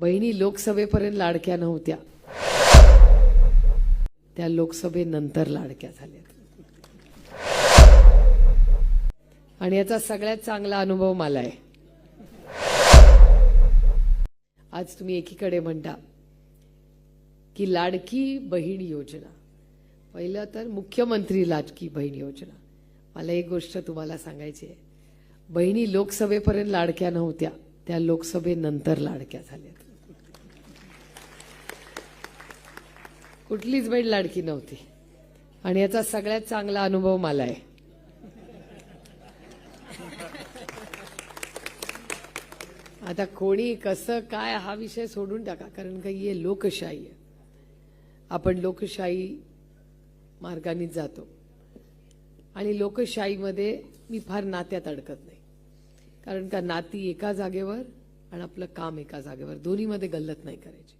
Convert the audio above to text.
बहिणी लोकसभेपर्यंत लाडक्या नव्हत्या. त्या लोकसभेनंतर लाडक्या झाल्या आणि याचा सगळ्यात चांगला अनुभव मला आहे. आज तुम्ही एकीकडे म्हणता की लाडकी बहीण योजना. पहिलं तर मुख्यमंत्री लाडकी बहीण योजना. मला एक गोष्ट तुम्हाला सांगायची आहे. बहिणी लोकसभेपर्यंत लाडक्या नव्हत्या. त्या लोकसभेनंतर लाडक्या झाल्या कुठलीच बैल लाडकी नव्हती. आणि याचा सगळ्यात चांगला अनुभव मला आहे. आता कोणी कसं काय हा विषय सोडून टाका कारण काही हे लोकशाही आहे. आपण लोकशाही मार्गानेच जातो. आणि लोकशाहीमध्ये मी फार नात्यात अडकत नाही. कारण का नाती एका जागेवर आणि आपलं काम एका जागेवर. दोन्हीमध्ये गल्लत नाही करायची.